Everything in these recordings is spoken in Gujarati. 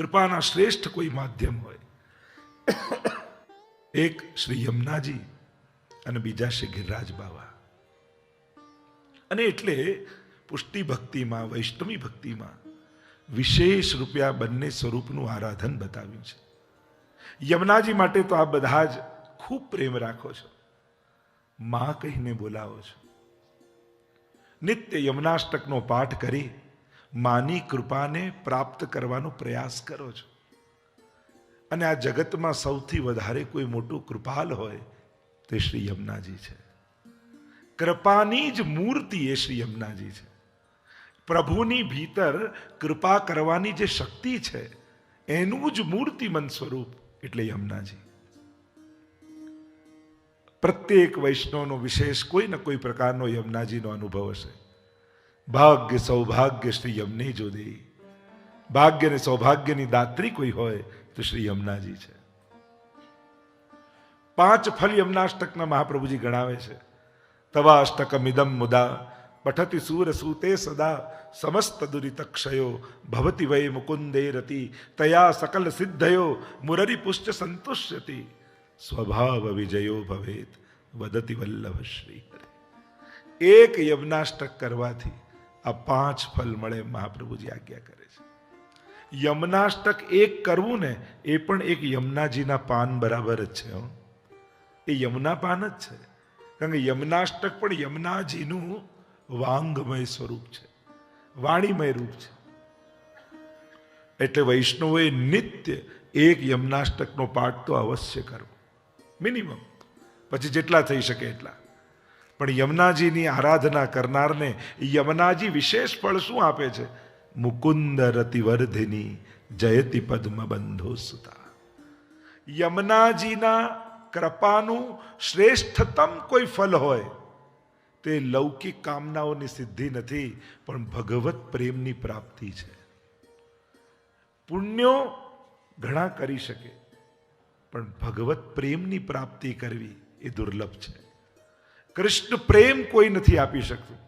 કૃપાના શ્રેષ્ઠ કોઈ માધ્યમ હોય. એક શ્રી યમુનાજી અને બીજા શ્રી ગિરિરાજ બાવા. અને એટલે પુષ્ટિ ભક્તિમાં, વૈષ્ણવી ભક્તિમાં વિશેષ રૂપિયા બંને સ્વરૂપનું આરાધન બતાવ્યું છે. યમુનાજી માટે તો આ બધા જ ખૂબ પ્રેમ રાખો છો. માં કહીને બોલાવો છો. નિત્ય યમનાષ્ટકનો પાઠ કરી માની કૃપાને પ્રાપ્ત કરવાનો પ્રયાસ કરો છો. અને આ જગતમાં સૌથી વધારે કોઈ મોટું કૃપાલ હોય તે શ્રી યમુનાજી છે. કૃપાની જ મૂર્તિ એ શ્રી યમુનાજી છે. પ્રભુની ભીતર કૃપા કરવાની જે શક્તિ છે, એનું જ મૂર્તિમન સ્વરૂપ એટલે યમુનાજી. પ્રત્યેક વૈષ્ણવનો વિશેષ કોઈ ને કોઈ પ્રકારનો યમુનાજીનો અનુભવ હશે. ભાગ્ય સૌભાગ્ય શ્રી યમની જો દે ભાગ્ય ને સૌભાગ્યની દાત્રી કોઈ હોય તો શ્રી યમનાજી છે. પાંચ ફલ યમનાષ્ટકના મહાપ્રભુજી ગણાવે છે. તવાષ્ટકમિદમ મુદા પઠતી સૂર સૂતે સદા સમસ્ત દુરિત ક્ષયો ભવતી વય મુકુંદે રતિ તયા સકલ સિદ્ધયો મુરરી પુષ્ટ સંતુષ્યતિ સ્વભાવ વિજયો ભવેત વદતી વલ્લભ શ્રી એક યમનાષ્ટક કરવાથી આ પાંચ ફલ મળે મહાપ્રભુજી આજ્ઞા કરે છે. યમનાષ્ટક એક કરવું ને, એ પણ એક યમુનાજીના પાન બરાબર જ છે. એ યમુના પાન જ છે. કારણ કે યમનાષ્ટક પણ યમુનાજીનું વાંગમય સ્વરૂપ છે. વાણીમય રૂપ છે. એટલે વૈષ્ણવે નિત્ય એક યમનાષ્ટકનો પાઠ તો અવશ્ય કરવો. મિનિમમ. પછી જેટલા થઈ શકે એટલા. પણ યમુનાજીની આરાધના કરનારને યમુનાજી વિશેષ ફળ શું આપે છે? મુકુંદ રતિવર્ધિની જયતિ પદ્મ બંધો સુતા. યમુનાજીના કૃપાનું શ્રેષ્ઠતમ કોઈ ફલ હોય તે લૌકિક કામનાઓની સિદ્ધિ નથી, પણ ભગવત પ્રેમની પ્રાપ્તિ છે. પુણ્યો ઘણા કરી શકે, પણ ભગવત પ્રેમની પ્રાપ્તિ કરવી એ દુર્લભ છે. કૃષ્ણ પ્રેમ કોઈ નથી આપી શકતું.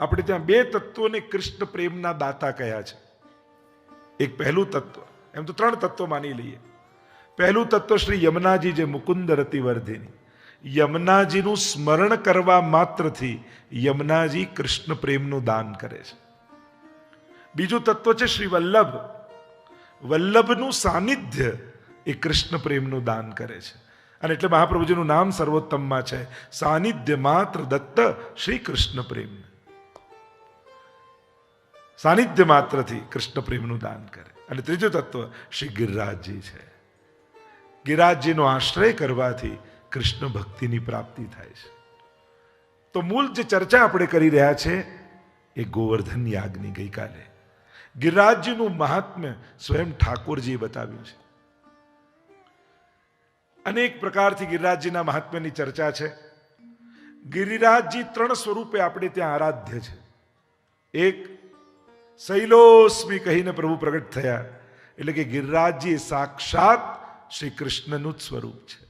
આપણે ત્યાં બે તત્વોને કૃષ્ણ પ્રેમના દાતા કયા છે. એક પહેલું તત્વ, એમ તો ત્રણ તત્વ માની લઈએ. પહેલું તત્વ શ્રી યમુનાજી જે મુકુંદ રતિવર્ધિની યમુનાજીનું સ્મરણ કરવા માત્રથી યમુનાજી કૃષ્ણ પ્રેમનું દાન કરે છે. બીજું તત્વ છે શ્રી વલ્લભ. વલ્લભનું સાનિધ્ય એ કૃષ્ણ પ્રેમનું દાન કરે છે. અને એટલે મહાપ્રભુજીનું નામ સર્વોત્તમમાં છે. સાનિધ્ય માત્ર દત્ત શ્રી કૃષ્ણ પ્રેમ. સાનિધ્ય માત્રથી કૃષ્ણ પ્રેમનું દાન કરે. અને ત્રીજું તત્વ શ્રી ગિરિરાજજી છે. ગિરિરાજજીનો આશ્રય કરવાથી કૃષ્ણ ભક્તિની પ્રાપ્તિ થાય છે. તો મૂળ જે ચર્ચા આપણે કરી રહ્યા છે એ ગોવર્ધન યાગની ગઈકાલે. ગિરિરાજજીનું મહાત્મ્ય સ્વયં ઠાકોરજીએ બતાવ્યું છે. અનેક પ્રકારથી ગિરિરાજજીના મહાત્મ્યની ચર્ચા છે. ગિરિરાજજી ત્રણ સ્વરૂપે આપણે ત્યાં આરાધ્ય છે. એક, શૈલોસ્મી કહીને પ્રભુ પ્રગટ થયા. એટલે કે ગિરિરાજજી સાક્ષાત શ્રી કૃષ્ણનું જ સ્વરૂપ છે.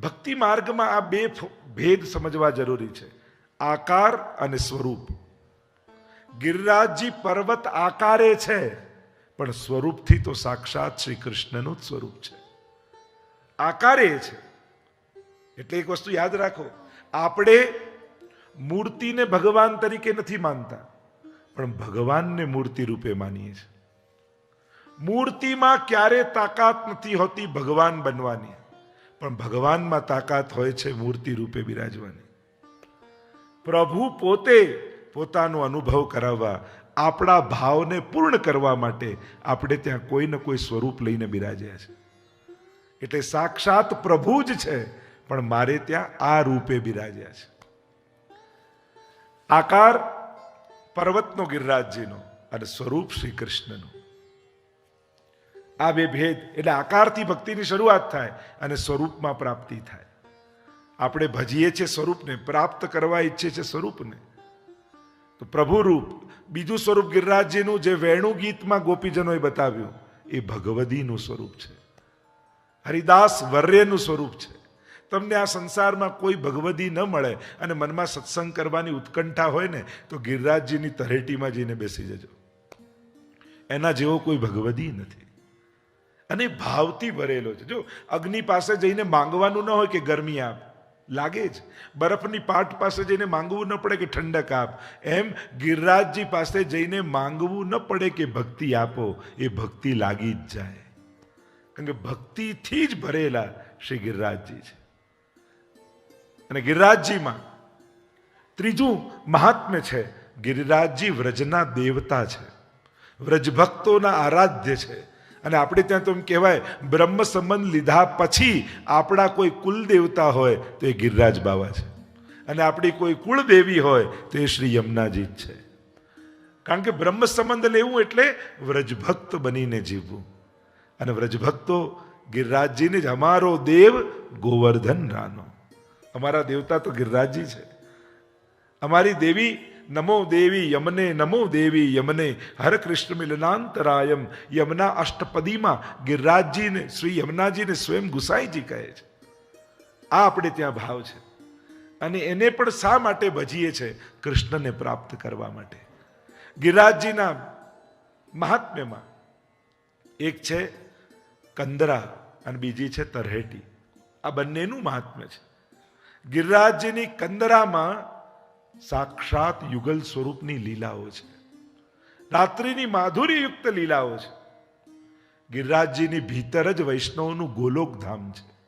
ભક્તિ માર્ગમાં આ બે ભેદ સમજવા જરૂરી છે. આકાર અને સ્વરૂપ. ગિરિરાજજી પર્વત આકારે છે. પણ સ્વરૂપથી તો સાક્ષાત શ્રી કૃષ્ણનું જ સ્વરૂપ છે. આકારે છે. એટલે એક વસ્તુ યાદ રાખો, આપણે મૂર્તિને ભગવાન તરીકે નથી માનતા, પણ ભગવાનને મૂર્તિ રૂપે માનીએ છીએ. મૂર્તિમાં ક્યારે તાકાત નથી હોતી ભગવાન બનવાની, પણ ભગવાનમાં તાકાત હોય છે મૂર્તિ રૂપે બિરાજવાની. પ્રભુ પોતે પોતાનો અનુભવ કરાવવા આપણા ભાવને પૂર્ણ કરવા માટે આપણે ત્યાં કોઈ ને કોઈ સ્વરૂપ લઈને બિરાજ્યા છે. એટલે સાક્ષાત પ્રભુ જ છે, પણ મારે ત્યાં આ રૂપે બિરાજ્યા છે. આકાર પર્વતનો ગિરિરાજજીનો અને સ્વરૂપ શ્રી કૃષ્ણનું. આ બે ભેદ એટલે આકારથી ભક્તિની શરૂઆત થાય અને સ્વરૂપમાં પ્રાપ્તિ થાય. આપણે ભજીએ છીએ સ્વરૂપને, પ્રાપ્ત કરવા ઈચ્છે છે સ્વરૂપને. તો પ્રભુ રૂપ બીજું સ્વરૂપ ગિરિરાજજીનું જે વેણુ ગીતમાં ગોપીજનોએ બતાવ્યું, એ ભગવદીનું સ્વરૂપ છે. હરિદાસ વર્યનું સ્વરૂપ છે. તમને આ સંસારમાં કોઈ ભગવદી ન મળે અને મનમાં સત્સંગ કરવાની ઉત્કંઠા હોય ને, તો ગિરિરાજજીની તરેટીમાં જઈને બેસી જજો. એના જેવો કોઈ ભગવદી નથી. અને ભાવથી ભરેલો છે. જો અગ્નિ પાસે જઈને માંગવાનું ન હોય કે ગરમી આપ લાગે જ. બરફની પાટ પાસે જઈને માંગવું ન પડે કે ઠંડક આપ. એમ ગિરિરાજજી પાસે જઈને માંગવું ન પડે કે ભક્તિ આપો. એ ભક્તિ લાગી જ જાય. કારણ કે ભક્તિથી જ ભરેલા શ્રી ગિરિરાજજી છે. અને ગિરિરાજજીમાં ત્રીજું મહાત્મ્ય છે. ગિરિરાજજી વ્રજના દેવતા છે. વ્રજભક્તોના આરાધ્ય છે. અને આપણે ત્યાં તો એમ કહેવાય, બ્રહ્મ સંબંધ લીધા પછી આપણા કોઈ કુલ દેવતા હોય તો એ ગિરિરાજ બાવા છે. અને આપણી કોઈ કુળદેવી હોય તો એ શ્રી યમુનાજી જ છે. કારણ કે બ્રહ્મ સંબંધ લેવું એટલે વ્રજભક્ત બનીને જીવવું. અને વ્રજભક્તો ગિરિરાજજીને જ, અમારો દેવ ગોવર્ધન રાનો. અમારા દેવતા તો ગિરિરાજજી છે. અમારી દેવી નમો દેવી યમને નમો દેવી યમને હર કૃષ્ણ મિલનાંતરાયમ યમના અષ્ટપદીમાં ગિરિરાજજીને શ્રી યમુનાજીને સ્વયં ગુસાઈજી કહે છે. આ આપણે ત્યાં ભાવ છે. અને એને પણ શા માટે ભજીએ છે? કૃષ્ણને પ્રાપ્ત કરવા માટે. ગિરિરાજજીના મહાત્મ્યમાં એક છે કંદરા અને બીજી છે તરહેટી. આ બંનેનું મહાત્મ્ય છે. ગિરિરાજજીની કંદરામાં સાક્ષાત યુગલ સ્વરૂપની લીલાઓ છે. રાત્રિની માધુરીયુક્ત લીલાઓ છે. ગિરિરાજજીની ભીતર જ વૈષ્ણવનું ગોલોકધામ છે.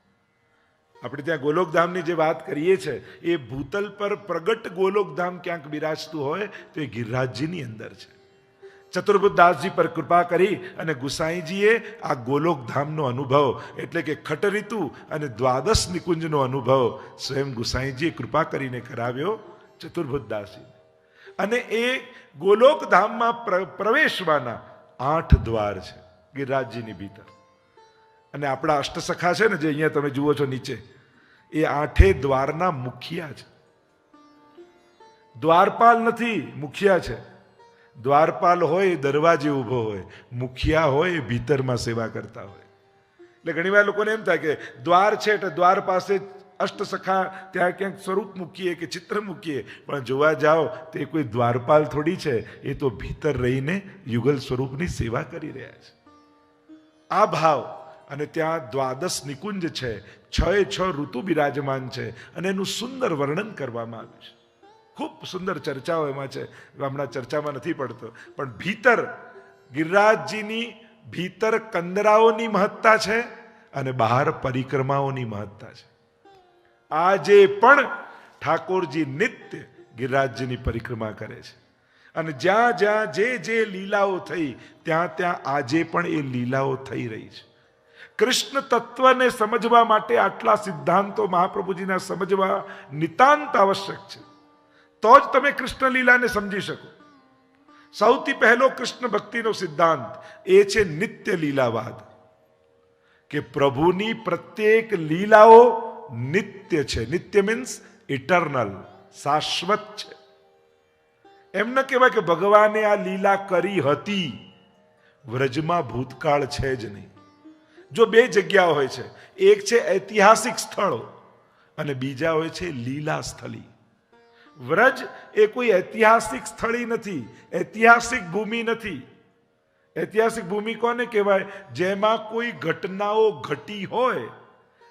આપણે ત્યાં ગોલોકધામની જે વાત કરીએ છીએ એ ભૂતલ પર પ્રગટ ગોલોકધામ ક્યાંક બિરાજતું હોય, તો એ ગિરિરાજજીની અંદર છે. ચતુર્ભુદાસજી દાસજી પર કૃપા કરી અને ગુસાઈજીએ આ ગોલોકધામનો અનુભવ, એટલે કે ખટરીતુ અને દ્વાદશ નિકુંજનો અનુભવ, સ્વયં ગુસાઈજીએ કૃપા કરીને કરાવ્યો. ચતુર્ભુજ દાસજી અને એ ગોલોકધામમાં પ્ર- પ્રવેશવાના આઠ દ્વાર છે, ગિરિરાજજીની ભીતર. અને આપણા અષ્ટસખા છે ને જે અહીંયા તમે જુઓ છો નીચે, એ આઠે દ્વારના મુખિયા છે. દ્વારપાલ નથી, મુખિયા છે. દ્વારપાલ હોય, દરવાજે ઊભો હોય, મુખિયા હોય, ભીતરમાં સેવા કરતા હોય. એટલે ઘણીવાર લોકોને એમ થાય કે દ્વાર છે એટલે દ્વાર પાસે અષ્ટસખા, ત્યાં ક્યાંક સ્વરૂપ મૂકીએ કે ચિત્ર મૂકીએ, પણ જોવા જાઓ, તે કોઈ દ્વારપાલ થોડી છે, એ તો ભીતર રહીને યુગલ સ્વરૂપની સેવા કરી રહ્યા છે. આ ભાવ અને ત્યાં દ્વાદશ નિકુંજ છે છ એ છ ઋતુ બિરાજમાન છે અને એનું સુંદર વર્ણન કરવામાં આવ્યું છે. ખૂબ સુંદર ચર્ચાઓ એમાં છે, હમણાં ચર્ચામાં નથી પડતો, પણ ભીતર, ગિરિરાજજીની ભીતર કંદરાઓની મહત્તા છે અને બહાર પરિક્રમાઓની મહત્તા છે. આજે પણ ઠાકોરજી નિત્ય ગિરિરાજ્યની પરિક્રમા કરે છે. અને જ્યાં જ્યાં જે જે લીલાઓ થઈ, ત્યાં ત્યાં આજે પણ એ લીલાઓ થઈ રહી છે. કૃષ્ણ તત્વને સમજવા માટે આટલા સિદ્ધાંતો મહાપ્રભુજીના સમજવા નિતાંત આવશ્યક છે. તો જ તમે કૃષ્ણ લીલાને સમજી શકો. સૌથી પહેલો કૃષ્ણ ભક્તિનો સિદ્ધાંત એ છે નિત્ય લીલાવાદ. કે પ્રભુની પ્રત્યેક લીલાઓ નિત્ય છે. નિત્ય મીન્સ ઇટરનલ શાશ્વત છે. એમ ન કહેવાય કે ભગવાને આ લીલા કરી હતી. વ્રજમાં ભૂતકાળ છે જ નહીં. જો બે જગ્યા હોય છે. એક છે ઐતિહાસિક સ્થળો અને બીજા હોય છે લીલા સ્થળી. વ્રજ એ કોઈ ઐતિહાસિક સ્થળી નથી. ઐતિહાસિક ભૂમિ નથી. ઐતિહાસિક ભૂમિ કોને કહેવાય? જેમાં કોઈ ઘટનાઓ ઘટી હોય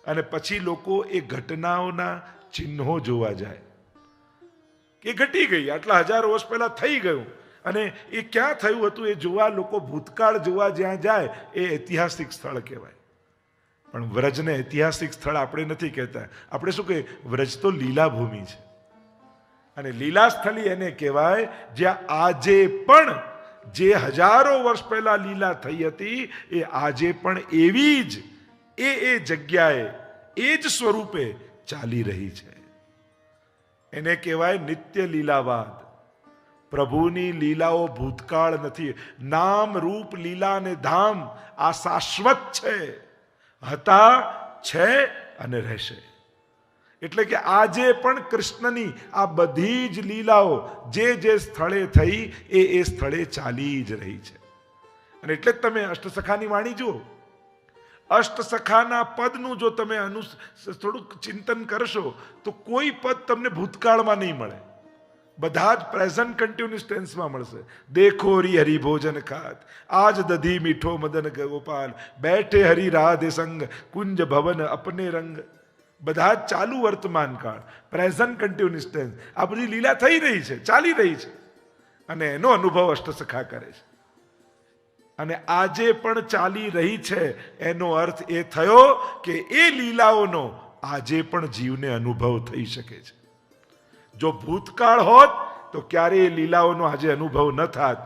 અને પછી લોકો એ ઘટનાઓના ચિહ્નો જોવા જાય. કે ઘટી ગઈ, આટલા હજારો વર્ષ પહેલા થઈ ગયું. અને એ ક્યાં થયું હતું એ જોવા, લોકો ભૂતકાળ જોવા જ્યાં જાય, એ ઐતિહાસિક સ્થળ કહેવાય. પણ વ્રજને ઐતિહાસિક સ્થળ આપણે નથી કહેતા. આપણે શું કહીએ? વ્રજ તો લીલાભૂમિ છે. અને લીલા સ્થળી એને કહેવાય, જ્યાં આજે પણ જે હજારો વર્ષ પહેલા લીલા થઈ હતી, એ આજે પણ એવી જ એ એ જગ્યાએ એ જ સ્વરૂપે ચાલી રહી છે. એને કહેવાય નિત્ય લીલાવાદ. પ્રભુની લીલાઓ ભૂતકાળ નથી. નામ રૂપ લીલા અને ધામ આ શાશ્વત છે. હતા, છે અને રહેશે. એટલે કે આજે પણ કૃષ્ણની આ બધી જ લીલાઓ જે જે સ્થળે થઈ એ એ સ્થળે ચાલી જ રહી છે. અને એટલે જ તમે અષ્ટસખાની વાણી જુઓ. અષ્ટસખાના પદનું જો તમે અનુ થોડુંક ચિંતન કરશો, તો કોઈ પદ તમને ભૂતકાળમાં નહીં મળે. બધા જ પ્રેઝન્ટ કન્ટિન્યુઅસ ટેન્સમાં મળશે. દેખો હરી હરિ ભોજન ખાત, આજ દધી મીઠો મદન ગોપાલ, બેઠે હરિ રાધે સંગ, કુંજ ભવન અપને રંગ. બધા જ ચાલુ વર્તમાન કાળ પ્રેઝન્ટ કન્ટિન્યુઅસ ટેન્સ આ બધી લીલા થઈ રહી છે, ચાલી રહી છે. અને એનો અનુભવ અષ્ટસખા કરે છે. અને આજે પણ ચાલી રહી છે. એનો અર્થ એ થયો કે એ લીલાઓનો આજે પણ જીવને અનુભવ થઈ શકે છે. જો ભૂતકાળ હોત, તો ક્યારેય એ લીલાઓનો આજે અનુભવ ન થાત.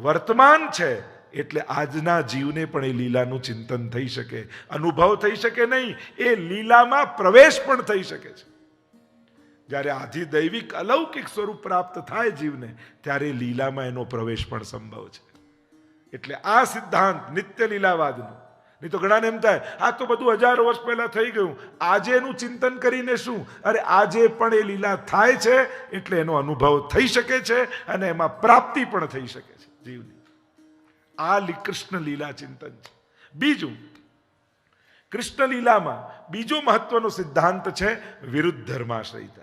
વર્તમાન છે, એટલે આજના જીવને પણ એ લીલાનું ચિંતન થઈ શકે. અનુભવ થઈ શકે નહીં, એ લીલામાં પ્રવેશ પણ થઈ શકે છે. જ્યારે આધિ દૈવિક અલૌકિક સ્વરૂપ પ્રાપ્ત થાય જીવને, ત્યારે લીલામાં એનો પ્રવેશ પણ સંભવ છે. એટલે આ સિદ્ધાંત નિત્ય લીલાવાદનો. નહીં તો ઘણાને એમ થાય આ તો બધું હજારો વર્ષ પહેલા થઈ ગયું. આજે એનું ચિંતન કરીને શું? અરે, આજે પણ એ લીલા થાય છે, એટલે એનો અનુભવ થઈ શકે છે અને એમાં પ્રાપ્તિ પણ થઈ શકે છે. જીવની. આ કૃષ્ણ લીલા ચિંતન છે. બીજું, કૃષ્ણ લીલામાં બીજો મહત્વનો સિદ્ધાંત છે વિરુદ્ધ ધર્માશ્રયતા.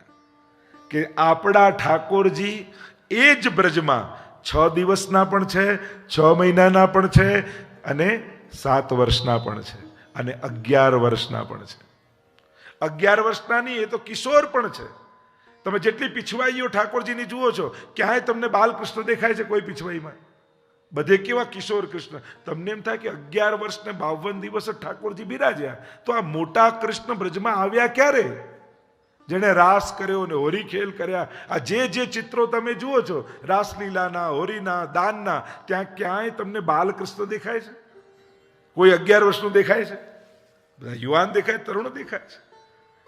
કે આપણા ઠાકોરજી એ જ બ્રજમાં છ દિવસના પણ છે, છ મહિનાના પણ છે અને સાત વર્ષના પણ છે અને અગિયાર વર્ષના પણ છે. અગિયાર વર્ષના નહીં, એ તો કિશોર પણ છે. તમે જેટલી પીછવાઈઓ ઠાકોરજીની જુઓ છો, ક્યાંય તમને બાલકૃષ્ણ દેખાય છે કોઈ પીછવાઈમાં? બધે કેવા કિશોર કૃષ્ણ? તમને એમ થાય કે અગિયાર વર્ષ ને બાવન દિવસ ઠાકોરજી બિરાજ્યા, તો આ મોટા કૃષ્ણ બ્રજમાં આવ્યા ક્યારે? જેણે રાસ કર્યો ને હોરી ખેલ કર્યા. આ જે જે ચિત્રો તમે જુઓ છો, રાસલીલાના, હોરીના, દાનના, ત્યાં ક્યાંય તમને બાલકૃષ્ણ દેખાય છે? કોઈ અગિયાર વર્ષનું દેખાય છે? બધા યુવાન દેખાય, તરુણ દેખાય છે?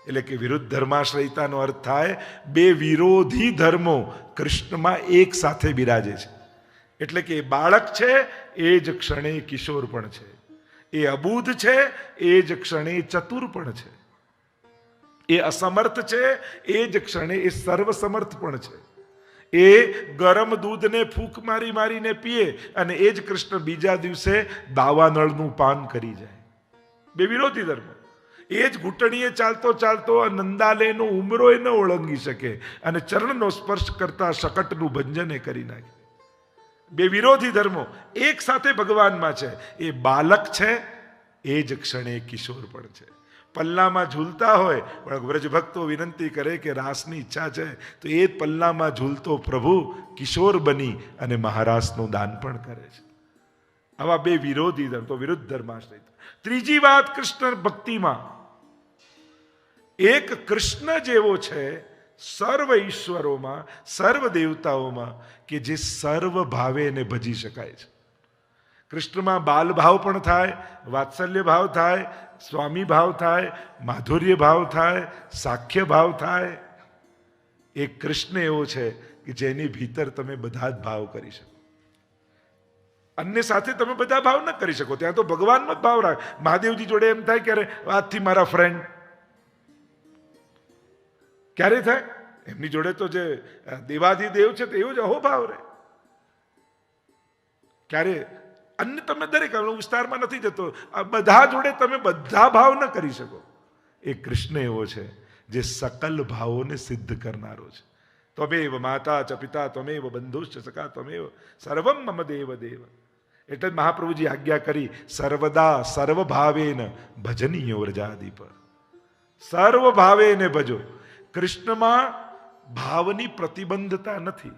એટલે કે વિરુદ્ધ ધર્માશ્રયતાનો અર્થ થાય, બે વિરોધી ધર્મો કૃષ્ણમાં એક સાથે બિરાજે છે. એટલે કે બાળક છે, એ જ ક્ષણે કિશોર પણ છે. એ અબૂધ છે, એ જ ક્ષણે ચતુર પણ છે. એ અસમર્થ છે, એ જ ક્ષણે એ સર્વસમર્થ પણ છે. એ ગરમ દૂધને ફૂંક મારી મારીને પીએ અને એ જ કૃષ્ણ બીજા દિવસે દાવાનળનું પાન કરી જાય. બે વિરોધી ધર્મ. એ જ ઘૂંટણીએ ચાલતો ચાલતો નંદાલયનો ઉમરો એ ન ઓળંગી શકે અને ચરણનો સ્પર્શ કરતા શકટનું ભંજન એ કરી નાખે. બે વિરોધી ધર્મો એક સાથે ભગવાનમાં છે. એ બાલક છે, એ જ ક્ષણે કિશોર પણ છે. પલ્લામાં ઝૂલતા હોય, પણ વ્રજભક્તો વિનંતી કરે કે રાસની ઈચ્છા છે, તો એ પલ્લામાં ઝૂલતો પ્રભુ કિશોર બની અને મહારાસનું દાન પણ કરે છે. આવા બે વિરોધી ધર્મ, તો વિરુદ્ધ ધર્માશ્રય ત્રીજી વાત કૃષ્ણ ભક્તિમાં. એક કૃષ્ણ જેવો છે સર્વ ઈશ્વરોમાં, સર્વ દેવતાઓમાં, કે જે સર્વ ભાવે એને ભજી શકાય છે. કૃષ્ણમાં બાલ ભાવ પણ થાય વાત્સલ્ય ભાવ થાય સ્વામી ભાવ થાય માધુર્ય ભાવ થાય સાખ્ય ભાવ થાય. એક કૃષ્ણ એવો છે કે જેની ભીતર તમે બધા જ ભાવ કરી શકો. અન્ય સાથે તમે બધા ભાવ ન કરી શકો. ત્યાં તો ભગવાનનો જ ભાવ રાખ. મહાદેવજી જોડે એમ થાય ક્યારે આજથી મારા ફ્રેન્ડ ક્યારે થાય? એમની જોડે તો જે દેવાધિદેવ છે તે એવો જ અહોભાવ રહે. ક્યારે અન્ય તમે દરેક વિસ્તારમાં નથી જતો. આ બધા જોડે તમે બધા ભાવ ન કરી શકો. એ કૃષ્ણ એવો છે, જે સકલ ભાવોને સિદ્ધ કરનારો છે. ત્વમેવ માતા ચ પિતા, ત્વમેવ બંધુશ્ચ સખા, ત્વમેવ સર્વમ મમ દેવ દેવ. એટલે મહાપ્રભુજી આજ્ઞા કરી, સર્વદા સર્વ ભાવેન ભજનીય વ્રજાદીપ સર્વ ભાવેને ભજો. કૃષ્ણમાં ભાવની પ્રતિબંધતા નથી.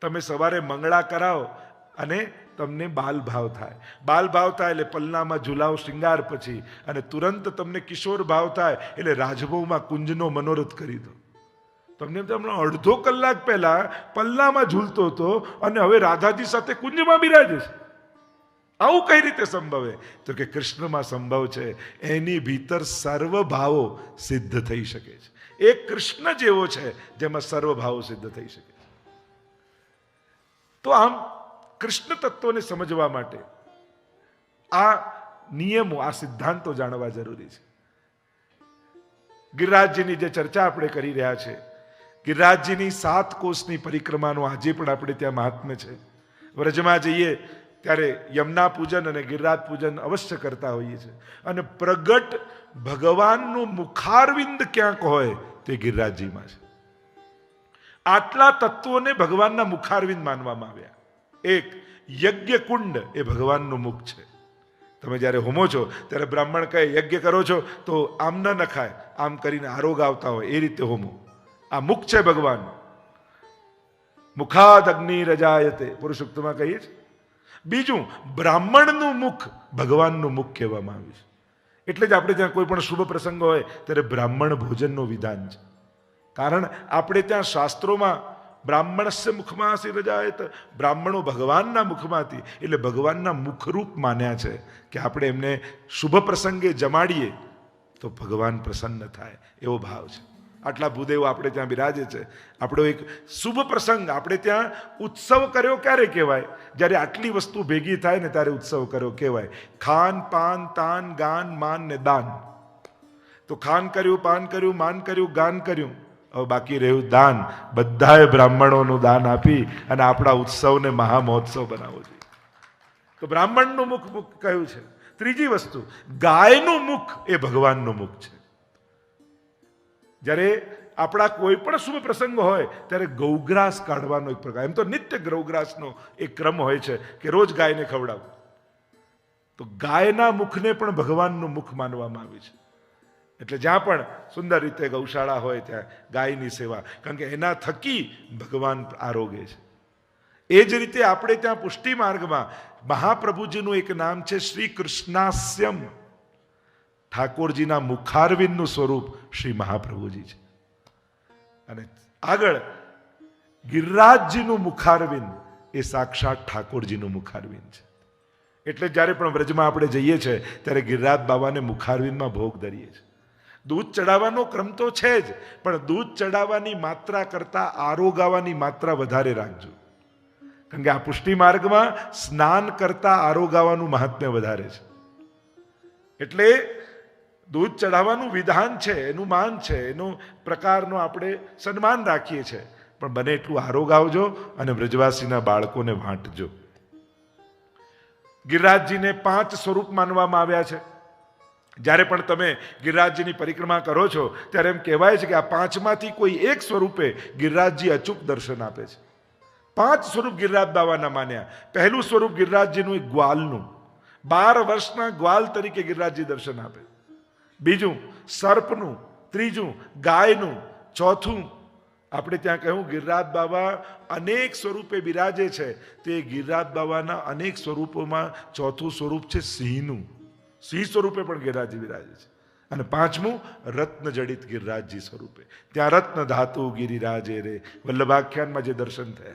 તમે સવારે મંગળા કરાવો અને તમને બાલ ભાવ થાય. બાલ ભાવ થાય એટલે પલ્લામાં ઝુલાવ શૃંગાર પછી અને તુરંત તમને કિશોર ભાવ થાય એટલે રાજભવમાં કુંજનો મનોરથ કરી દો. તમને હમણાં અડધો કલાક પહેલા પલ્લામાં ઝૂલતો હતો અને હવે રાધાજી સાથે કુંજમાં બિરાજે છે. આવું કઈ રીતે સંભવે? તો કે કૃષ્ણમાં સંભવ છે, એની ભીતર સર્વ ભાવો સિદ્ધ થઈ શકે છે. એ કૃષ્ણ જેવો છે, જેમાં સર્વ ભાવો સિદ્ધ થઈ શકે છે. તો આમ કૃષ્ણ તત્વને સમજવા માટે આ નિયમો, આ સિદ્ધાંતો જાણવા જરૂરી છે. ગિરિરાજજીની જે ચર્ચા આપણે કરી રહ્યા છે, ગિરિરાજજીની સાત કોષની પરિક્રમાનું આજે પણ આપણે ત્યાં મહાત્મ્ય છે. વ્રજમાં જઈએ ત્યારે યમુના પૂજન અને ગિરિરાજ પૂજન અવશ્ય કરતા હોઈએ છીએ. અને પ્રગટ ભગવાનનું મુખારવિંદ ક્યાંક હોય તે ગિરિરાજજીમાં છે. આટલા તત્વોને ભગવાનના મુખારવિંદ માનવામાં આવ્યા. એક યજ્ઞ કુંડ એ ભગવાનનું મુખ છે. તમે જ્યારે હોમો છો, ત્યારે બ્રાહ્મણ કહે, યજ્ઞ કરો છો, તો આમ ન નખાય, આમ કરીને આરોગ આવતા હોય. એ રીતે હોમો. આ મુખ છે ભગવાન મુખાદ અગ્નિ રજાયતે. પુરુષોક્તમાં કહીએ છીએ. બીજું, બ્રાહ્મણનું મુખ ભગવાનનું મુખ કહેવામાં આવ્યું છે. એટલે જ આપણે ત્યાં કોઈ પણ શુભ પ્રસંગ હોય, ત્યારે બ્રાહ્મણ ભોજનનું વિધાન છે. કારણ આપણે ત્યાં શાસ્ત્રોમાં બ્રાહ્મણસ્ય મુખમાં રજાયત. બ્રાહ્મણો ભગવાનના મુખમાંથી, એટલે ભગવાનના મુખરૂપ માન્યા છે કે આપણે એમને શુભ પ્રસંગે જમાડીએ તો ભગવાન પ્રસન્ન થાય, એવો ભાવ છે. આટલા ભૂદેવો આપણે ત્યાં બિરાજે છે. આપણો એક શુભ પ્રસંગ, આપણે ત્યાં ઉત્સવ કર્યો ક્યારે કહેવાય? જ્યારે આટલી વસ્તુ ભેગી થાય ને ત્યારે ઉત્સવ કર્યો કહેવાય. ખાન, પાન, તાન, ગાન, માન ને દાન. તો ખાન કર્યું, પાન કર્યું, માન કર્યું, ગાન કર્યું. હવે બાકી રહ્યું દાન. બધાએ બ્રાહ્મણોનું દાન આપી અને આપણા ઉત્સવને મહામહોત્સવ બનાવવો જોઈએ. તો બ્રાહ્મણનું મુખ મુખ કયું છે? ત્રીજી વસ્તુ, ગાયનું મુખ એ ભગવાનનું મુખ છે. જ્યારે આપણા કોઈ પણ શુભ પ્રસંગ હોય, ત્યારે ગૌગ્રાસ કાઢવાનો એક પ્રકાર. એમ તો નિત્ય ગૌગ્રાસનો એક ક્રમ હોય છે કે રોજ ગાયને ખવડાવવું. તો ગાયના મુખને પણ ભગવાનનું મુખ માનવામાં આવ્યું છે. એટલે જ્યાં પણ સુંદર રીતે ગૌશાળા હોય ત્યાં ગાયની સેવા. કારણ કે એના થકી ભગવાન આરોગે છે. એ જ રીતે આપણે ત્યાં પુષ્ટિ માર્ગમાં મહાપ્રભુજીનું એક નામ છે શ્રી કૃષ્ણાસ્યમ. ઠાકોરજીના મુખારવિંદનું સ્વરૂપ શ્રી મહાપ્રભુજી છે. અને આગળ ગિરિરાજજીનું મુખારવિંદ એ સાક્ષાત ઠાકોરજીનું મુખારવિંદ છે. એટલે જ્યારે પણ વ્રજમાં આપણે જઈએ છીએ, ત્યારે ગિરિરાજ બાબાને મુખારવિંદમાં ભોગ ધરીએ છીએ. દૂધ ચડાવવાનો ક્રમ તો છે જ, પણ દૂધ ચડાવવાની માત્રા કરતાં આરોગાવાની માત્રા વધારે રાખજો. કારણ કે આ પુષ્ટિ માર્ગમાં સ્નાન કરતાં આરોગાવાનું મહાત્મ્ય વધારે છે. એટલે દૂધ ચડાવવાનું વિધાન છે, એનું માન છે, એનો પ્રકારનો આપણે સન્માન રાખીએ છીએ. પણ બને એટલું આરોગાવજો અને વ્રજવાસીના બાળકોને વાંટજો. ગિરિરાજજીને પાંચ સ્વરૂપ માનવામાં આવ્યા છે. જ્યારે પણ તમે ગિરિરાજજીની પરિક્રમા કરો છો, ત્યારે એમ કહેવાય છે કે આ પાંચમાંથી કોઈ એક સ્વરૂપે ગિરિરાજજી અચૂક દર્શન આપે છે. પાંચ સ્વરૂપ ગિરિરાજ બાબાના માન્યા. પહેલું સ્વરૂપ ગિરિરાજજીનું એક ગ્વાલનું. બાર વર્ષના ગ્વાલ તરીકે ગિરિરાજજી દર્શન આપે. બીજું, સર્પનું. ત્રીજું, ગાયનું. ચોથું, આપણે ત્યાં કહ્યું, ગિરિરાજ બાબા અનેક સ્વરૂપે બિરાજે છે. તે ગિરિરાજ બાબાના અનેક સ્વરૂપોમાં ચોથું સ્વરૂપ છે સિંહનું. સિંહ સ્વરૂપે પણ ગિરરાજી બિરાજે છે. અને પાંચમું રત્ન જડિત ગિરિરાજજી સ્વરૂપે. ત્યાં રત્ન ધાતુ ગિરિરાજે રે. વલ્લભાખ્યાનમાં જે દર્શન થયા.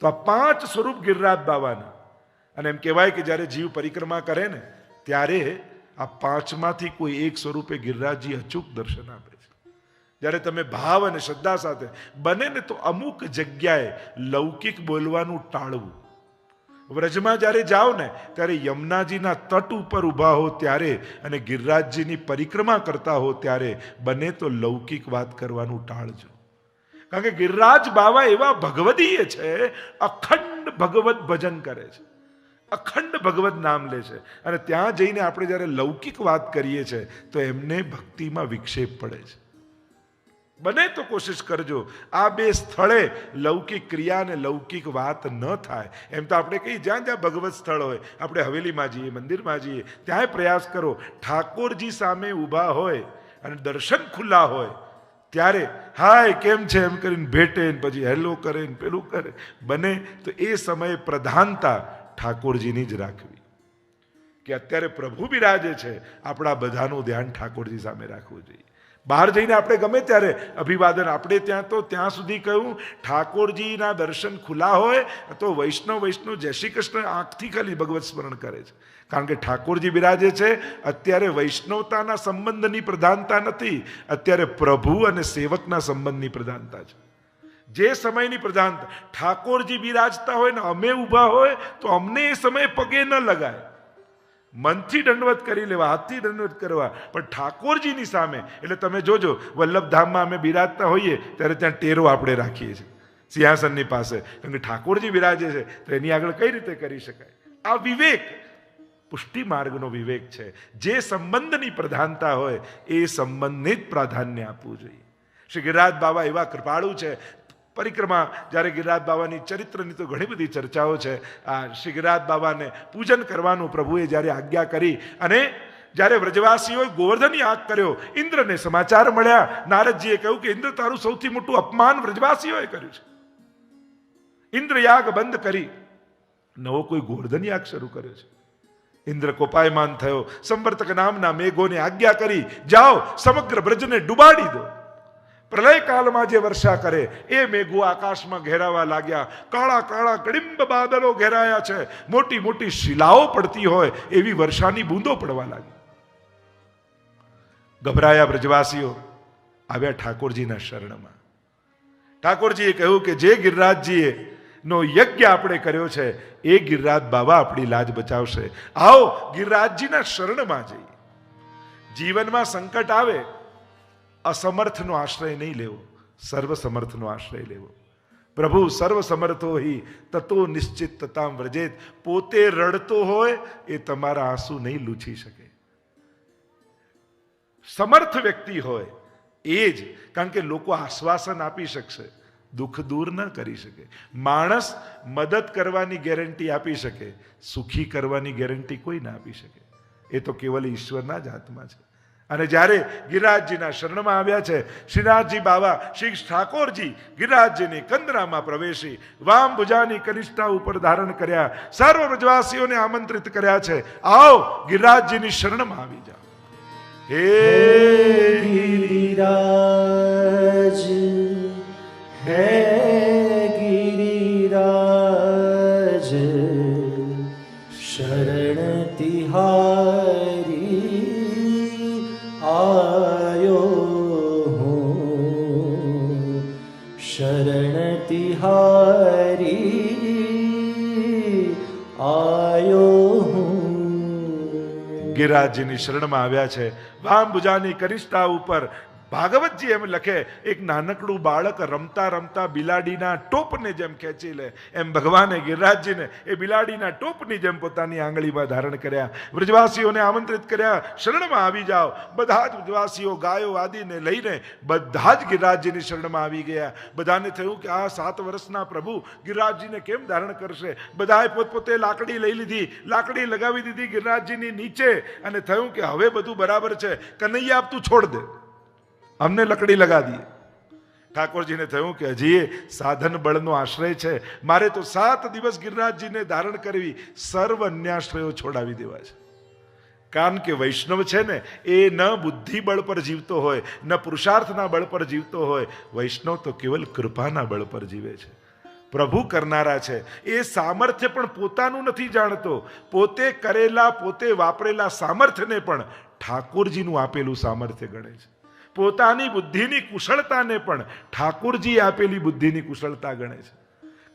તો આ પાંચ સ્વરૂપ ગિરિરાજ બાબાના અને એમ કહેવાય કે જ્યારે જીવ પરિક્રમા કરે ને, ત્યારે આ પાંચમાંથી કોઈ એક સ્વરૂપે ગિરિરાજજી અચૂક દર્શન આપે છે. જ્યારે તમે ભાવ અને શ્રદ્ધા સાથે બને ને તો અમુક જગ્યાએ લૌકિક બોલવાનું ટાળવું. વ્રજમાં જ્યારે જાઓ ને, ત્યારે યમુનાજીના તટ ઉપર ઊભા હો ત્યારે અને ગિરિરાજજીની પરિક્રમા કરતા હો ત્યારે બને તો લૌકિક વાત કરવાનું ટાળજો કારણ કે ગિરિરાજ બાવા એવા ભગવદીય છે, અખંડ ભગવત ભજન કરે છે. અખંડ ભગવત નામ લે છે. અને ત્યાં જઈને આપણે જ્યારે લૌકિક વાત કરીએ છીએ તો એમને ભક્તિમાં વિક્ષેપ પડે છે. બને તો કોશિશ કરજો. આ બે સ્થળે લૌકિક ક્રિયા અને લૌકિક વાત ન થાય. એમ તો આપણે કહીએ, જ્યાં જ્યાં ભગવત સ્થળ હોય, આપણે હવેલીમાં જઈએ, મંદિરમાં જઈએ, ત્યાંય પ્રયાસ કરો. ઠાકોરજી સામે ઊભા હોય અને દર્શન ખુલ્લા હોય, ત્યારે, હાય, કેમ છે? એમ કરીને ભેટે ને પછી હેલો કરે ને પેલું કરે. બને તો એ સમયે પ્રધાનતા ઠાકોરજીની જ રાખવી. કે અત્યારે પ્રભુ બિરાજે છે, આપણા બધાનું ધ્યાન ઠાકોરજી સામે રાખવું જોઈએ. બહાર જઈને આપણે ગમે ત્યારે અભિવાદન, આપણે ત્યાં તો ત્યાં સુધી કહ્યું, ઠાકોરજીના દર્શન ખુલ્લા હોય તો વૈષ્ણવ વૈષ્ણવ જય શ્રી કૃષ્ણ આંખથી ખાલી ભગવત સ્મરણ કરે છે. કારણ કે ઠાકોરજી બિરાજે છે, અત્યારે વૈષ્ણવતાના સંબંધની પ્રધાનતા નથી, અત્યારે પ્રભુ અને સેવકના સંબંધની પ્રધાનતા છે. જે સમયની પ્રધાનતા, ઠાકોરજી બિરાજતા હોય ને અમે ઊભા હોય તો અમને એ સમય પગે ન લગાય. મનથી દંડવત કરી લેવા, હાથથી દંડવત કરવા. પણ ઠાકોરજીની સામે, એટલે તમે જોજો, વલ્લભધામમાં અમે બિરાજતા હોઈએ, ત્યારે ત્યાં ટેરો આપણે રાખીએ છીએ, સિંહાસનની પાસે. કારણ કે ઠાકોરજી બિરાજે છે, તો એની આગળ કઈ રીતે કરી શકાય? આ વિવેક, પુષ્ટિ માર્ગનો વિવેક છે. જે સંબંધની પ્રધાનતા હોય, એ સંબંધને જ પ્રાધાન્ય આપવું જોઈએ. શ્રી ગિરિરાજ બાબા એવા કૃપાળુ છે પરિક્રમા. જ્યારે ગિરિરાજ બાબાની ચરિત્રની તો ઘણી બધી ચર્ચાઓ છે. આ શ્રી ગિરિરાજ બાબાને પૂજન કરવાનું પ્રભુએ જ્યારે આજ્ઞા કરી અને જ્યારે વ્રજવાસીઓએ ગોવર્ધન યાગ કર્યો, ઇન્દ્રને સમાચાર મળ્યા. નારદજીએ કહ્યું કે, ઇન્દ્ર તારું સૌથી મોટું અપમાન વ્રજવાસીઓએ કર્યું છે. ઇન્દ્રયાગ બંધ કરી નવો કોઈ ગોવર્ધન યાગ શરૂ કર્યો છે. ઇન્દ્ર કોપાયમાન થયો. સંવર્તક નામના મેઘોને આજ્ઞા કરી, જાઓ, સમગ્ર બ્રજને ડુબાડી દો. પ્રલય કાળમાં જે વર્ષા કરે, એ મેઘો આકાશમાં ઘેરાવા લાગ્યા. કાળા કાળા કડિંબ બાદલો ઘેરાયા છે. મોટી મોટી શિલાઓ પડતી હોય, એવી વર્ષાની બૂંદો પડવા લાગી. ગભરાયા બ્રજવાસીઓ, આવ્યા ઠાકોરજીના શરણમાં. ઠાકોરજીએ કહ્યું કે જે ગિરિરાજજીએ નો યજ્ઞ આપણે કર્યો છે, એ ગિરિરાજ બાબા આપણી લાજ બચાવશે. આવો ગિરિરાજજીના શરણમાં જઈએ. જીવનમાં સંકટ આવે અસમર્થનો આશ્રય નહીં લેવો. સર્વસમર્થનો આશ્રય લેવો. પ્રભુ સર્વ સમર્થો હિ, તતો નિશ્ચિત તતામ વ્રજેત. પોતે રડતો હોય એ તમારા આંસુ નહીં લૂછી શકે. સમર્થ વ્યક્તિ હોય એ જ, કારણ કે લોકો આશ્વાસન આપી શકશે, દુઃખ દૂર ન કરી શકે. માણસ મદદ કરવાની ગેરંટી આપી શકે, સુખી કરવાની ગેરંટી કોઈ ના આપી શકે. એ તો કેવલ ઈશ્વરના જ હાથમાં છે. અને જ્યારે ગિરિરાજજીના શરણમાં આવ્યા છે શ્રીરાજજી બાબા શ્રી ઠાકોરજી ગિરિરાજજીની કંદરામાં પ્રવેશી વામ ભુજાની કનિષ્ઠા ઉપર ધારણ કર્યા, સર્વ રજવાસીઓને આમંત્રિત કર્યા છે, આવો ગિરિરાજજીની શરણમાં આવી જાઓ. હે ગિરિરાજ હે ગિરિરાજ, શરણ તિહાર ગિરિરાજજીની શરણમાં આવ્યા છે. વામ ભુજાની કનિષ્ઠા ઉપર ભાગવતજી એમ લખે, એક નાનકડું બાળક રમતા રમતા બિલાડીના ટોપને જેમ ખેંચી લે, એમ ભગવાને ગિરિરાજજીને એ બિલાડીના ટોપની જેમ પોતાની આંગળીમાં ધારણ કર્યા. વ્રજવાસીઓને આમંત્રિત કર્યા, શરણમાં આવી જાઓ. બધા જ વ્રજવાસીઓ ગાયો આદિને લઈને બધા જ ગિરિરાજજીની શરણમાં આવી ગયા. બધાને થયું કે આ સાત વર્ષના પ્રભુ ગિરિરાજજીને કેમ ધારણ કરશે? બધાએ પોતપોતે લાકડી લઈ લીધી. લાકડી લગાવી દીધી ગિરિરાજજીની નીચે અને થયું કે હવે બધું બરાબર છે. કનૈયા આપતું છોડ દે. અમને લકડી લગા દીએ ઠાકોરજીને થયું કે હજી એ સાધન બળનો આશ્રય છે. મારે તો સાત દિવસ ગિરનાથજીને ધારણ કરવી સર્વ અન્યાશ્રયો છોડાવી દેવા છે. કારણ કે વૈષ્ણવ છે ને, એ ન બુદ્ધિ બળ પર જીવતો હોય, ન પુરુષાર્થના બળ પર જીવતો હોય. વૈષ્ણવ તો કેવલ કૃપાના બળ પર જીવે છે. પ્રભુ કરનારા છે. એ સામર્થ્ય પણ પોતાનું નથી જાણતો. પોતે કરેલા, પોતે વાપરેલા સામર્થ્યને પણ ઠાકોરજીનું આપેલું સામર્થ્ય ગણે છે. પોતાની બુદ્ધિની કુશળતાને પણ ઠાકોરજી આપેલી બુદ્ધિની કુશળતા ગણે છે.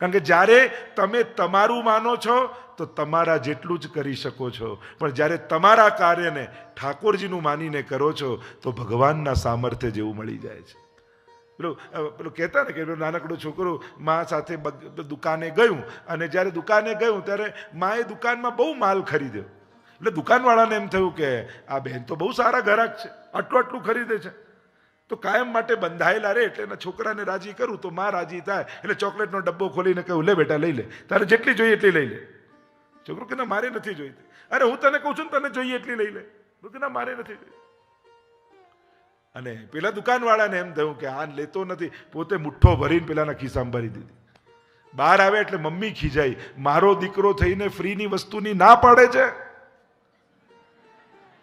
કારણ કે જ્યારે તમે તમારું માનો છો, તો તમારા જેટલું જ કરી શકો છો. પણ જ્યારે તમારા કાર્યને ઠાકોરજીનું માનીને કરો છો, તો ભગવાનના સામર્થ્ય જેવું મળી જાય છે. પેલું પેલું કહેતા ને કે નાનકડું છોકરું મા સાથે દુકાને ગયું અને જ્યારે દુકાને ગયું ત્યારે માએ દુકાનમાં બહુ માલ ખરીદ્યો. એટલે દુકાનવાળાને એમ થયું કે આ બહેન તો બહુ સારા ઘરાક છે, આટલું આટલું ખરીદે છે. તો કાયમ માટે બંધાયેલા રે એટલે એના છોકરાને રાજી કરું તો માં રાજી થાય. એટલે ચોકલેટનો ડબ્બો ખોલીને કહું, લે બેટા, લઈ લે. તારે જેટલી જોઈએ એટલી લઈ લે. છોકરો કે, ના, મારે નથી જોઈતી. અરે, હું તને કહું છું ને, તને જોઈએ એટલી લઈ લે. કે ના, મારે નથી જોઈતી. અને પેલા દુકાનવાળાને એમ થયું કે, આ લેતો નથી. પોતે મુઠ્ઠો ભરીને પેલાના ખિસ્સામાં ભરી દીધી. બહાર આવે એટલે મમ્મી ખીજાઈ. મારો દીકરો થઈને ફ્રીની વસ્તુની ના પાડે છે.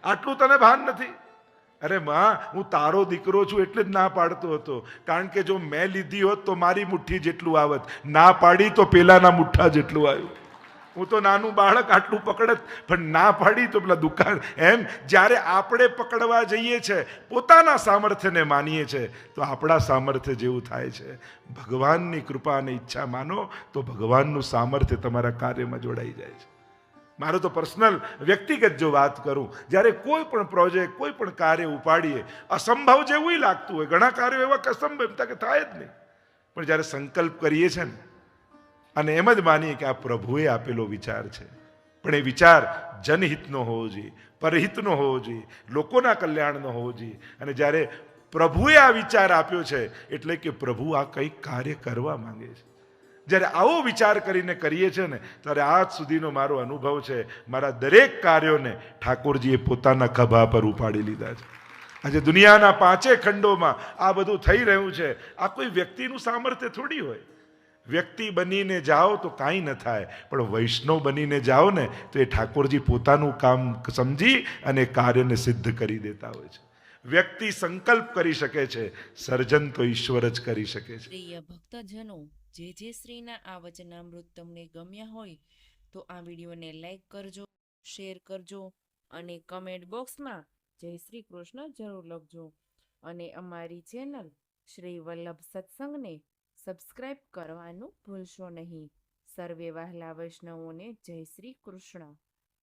આટલું તને ભાન નથી. અરે માં, હું તારો દીકરો છું એટલે જ ના પાડતો હતો. કારણ કે જો મેં લીધી હોત તો મારી મુઠ્ઠી જેટલું આવત. ના પાડી તો પેલાના મુઠ્ઠા જેટલું આવ્યું. હું તો નાનું બાળક, આટલું પકડત, પણ ના પાડી તો પેલા દુકાન. એમ, જ્યારે આપણે પકડવા જઈએ છે, પોતાના સામર્થ્યને માનીએ છે, તો આપણા સામર્થ્ય જેવું થાય છે. ભગવાનની કૃપા અને ઈચ્છા માનો, તો ભગવાનનું સામર્થ્ય તમારા કાર્યમાં જોડાઈ જાય છે. મારો તો પર્સનલ વ્યક્તિગત જો વાત કરું, જ્યારે કોઈ પણ પ્રોજેક્ટ કોઈ પણ કાર્ય ઉપાડીએ, અસંભવ જેવું લાગતું હોય, ઘણા કાર્યો એવા અસંભવ એમ કે થાય જ નહીં. પણ જ્યારે સંકલ્પ કરીએ છીએ ને, અને એમ જ માનીએ કે આ પ્રભુએ આપેલો વિચાર છે. પણ એ વિચાર જનહિતનો હોવો જોઈએ, પરહિતનો હોવો જોઈએ, લોકોના કલ્યાણનો હોવો જોઈએ. અને જ્યારે પ્રભુએ આ વિચાર આપ્યો છે, એટલે કે પ્રભુ આ કંઈક કાર્ય કરવા માંગે છે. જ્યારે આવો વિચાર કરીને કરીએ છીએ ને, ત્યારે આજ સુધીનો મારો અનુભવ છે, મારા દરેક કાર્યોને ઠાકોરજીએ પોતાના ખભા પર ઉપાડી લીધા છે. આજે દુનિયાના પાંચે ખંડોમાં આ બધું થઈ રહ્યું છે. આ કોઈ વ્યક્તિનું સામર્થ્ય થોડી હોય. વ્યક્તિ બનીને જાઓ તો કાંઈ ન થાય, પણ વૈષ્ણવ બનીને જાઓ ને, તો એ ઠાકોરજી પોતાનું કામ સમજી અને કાર્યને સિદ્ધ કરી દેતા હોય છે. વ્યક્તિ સંકલ્પ કરી શકે છે, સર્જન તો ઈશ્વર જ કરી શકે છે. પ્રિય ભક્તજનો જે જે શ્રીના આ વચનામૃત તમને ગમ્યા હોય, તો આ વિડીયોને લાઈક કરજો, શેર કરજો અને કમેન્ટ બોક્સમાં જય શ્રી કૃષ્ણ જરૂર લખજો. અને અમારી ચેનલ શ્રી વલ્લભ સત્સંગને સબસ્ક્રાઈબ કરવાનું ભૂલશો નહીં. સર્વે વહાલા વૈષ્ણવોને જય શ્રી કૃષ્ણ.